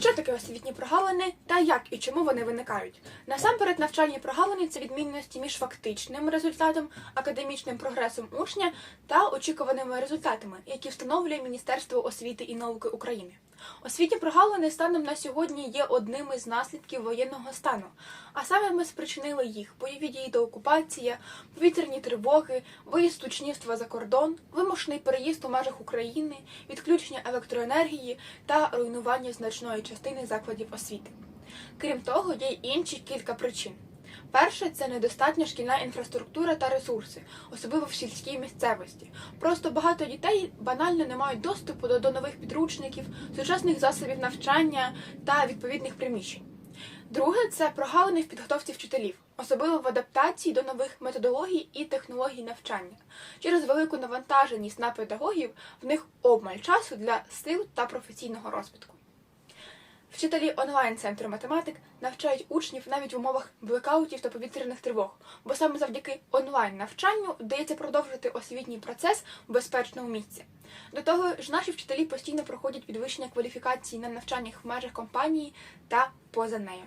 Що таке освітні прогалини та як і чому вони виникають? Насамперед, навчальні прогалини це відмінності між фактичним результатом, академічним прогресом учня та очікуваними результатами, які встановлює Міністерство освіти і науки України. Освітні прогалини станом на сьогодні є одним із наслідків воєнного стану, а саме ми спричинили їх бойові дії та окупація, повітряні тривоги, виїзд учнівства за кордон, вимушений переїзд у межах України, відключення електроенергії та руйнування значної частини закладів освіти. Крім того, є інші кілька причин. Перше це недостатня шкільна інфраструктура та ресурси, особливо в сільській місцевості. Просто багато дітей банально не мають доступу до, до нових підручників, сучасних засобів навчання та відповідних приміщень. Друге це прогалини в підготовці вчителів, особливо в адаптації до нових методологій і технологій навчання. Через велику навантаженість на педагогів в них обмаль часу для сил та професійного розвитку. Вчителі онлайн-центру математик навчають учнів навіть в умовах блекаутів та повітряних тривог, бо саме завдяки онлайн-навчанню вдається продовжити освітній процес в безпечному місці. До того ж, наші вчителі постійно проходять підвищення кваліфікації на навчаннях в межах компанії та поза нею.